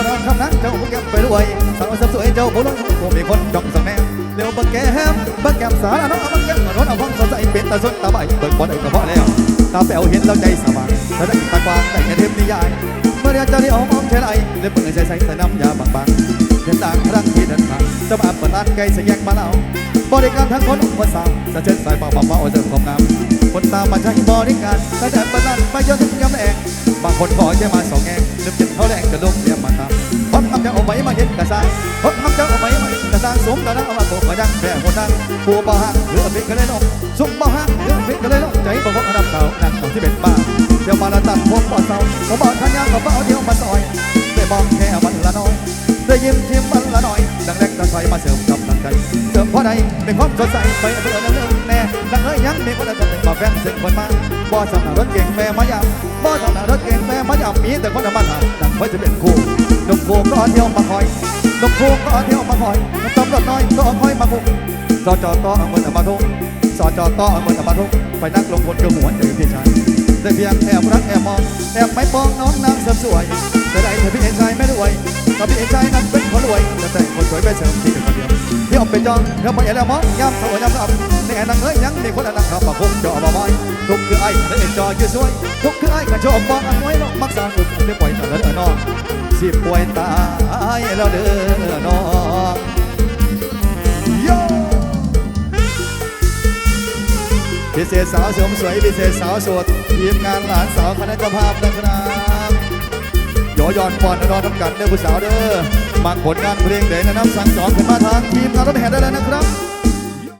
างเจ้าผู้แก้มไปรวยสาวสวยเจ้าผู้ล้นผู้มีคนจ้องส่องแนวเดี๋ยวบิกแก้มบิกแก้มสารน้องเอาเบิกแก้มรถเอาห้องสดใสเป็นตาสดตาใบเบิกบอลไอ้กระเพาะแล้วตาแป๋วเห็นแล้วใจสว่างถ้าได้ตากวางได้แค่เทพนิยายเมื่อเรียนจ้าที่เอามองเชลัยเล็บเปิดใส่ใส่แต่น้ำยาบางๆเห็นต่างครั้งที่เดินทางจะมาเปิดร้านไก่สแยกมาเล่าบริการทั้งคนอุปสรรคจะเชิญสายเป่าเป่าเป่าเสริมความงามคนตามมาใช้บริการแต่แต่เปิดร้านไปยนถึงยองบาง คนขอแค่มาสองแงเริ่มเจ็บเขาแรงจะลุกเรียมมาทำผมทำจะเอาไว้มาเห็นกระซังผมทำจะเอาไว้มาเห็นกระซังสมแล้นเอามาโกมาดังแผ่คนดังผู้บ่ฮักหรืออภิกเลยลงสุกบ่ฮักหรืออภิกเลยลงใจบ่พกอันดับเก่านั่งตรงที่เป็นบ้าเดี๋ยวมาละตัดผมบ่เศร้าผมบอกทันยางกับเอาเดียวมาซอยได้มองแค่มันละน้อยได้ยิ้มชิมมันละน้อยดังแรกตะไคร้มาเสริมกับดังใจเสริมเพราะใดเป็นความสดใสไปเบื่อแล้วเรื่องแน่ดังเอ้ยยังมีคนละคนเป็นมาแฟนเสียงคนมาบ่สำนักรถเก่งแม่มายาบ่สำนักรถเก่ง แม่มายามมีแต่คนธรรมดาดังไว้จะเป็นคู่นกโคก็เที่ยวมาคอยนกโคก็เที่ยวมาคอยตำรวจน้อยก็คอยมาคุกสอจอต่อเอาเงินเอามาทุกสอจอต่อเอาเงินเอามาทุกไปนักลงคนก็หัวใจพี่ชายได้เพียงแอบรักแอบมองแอบไม่ปองน้องนางเสริมสวยแต่ได้เธอพี่เอ็นใจไม่รวยถ้าพี่เอ็นใจนั้นเป็นคนรวยจะแต่งคนสวยไปเสริมที่เป็นคนเดียวที่ออกเป็นจองแล้วไปแล้วมองย้ำสวยย้ำซ้ำในแอนนังเอ้ยยังมีคนอันนังขับมาคุกจอมาไว้ อไอ้และเอ็นจอยคือสวยทุกคือไอ้กับโชมบอกอันไว้ลงมักสร้างสุดไม่ปล่อยแต่ละนอนสิป่วยตายแล้วเด้อนองโยพิเศษสาวสมสวยพิเศษสาวสดทีมงานหลานสาวคณะเจ้าภาพนะครับโยยอนปอนนอนทำกันเด้อผู้สาวเด้อมักผลงานเพลงเด่นนะน้ำสั่งสอนขึ้นมาทางทีมงานรถแห่ได้เลยนะครับ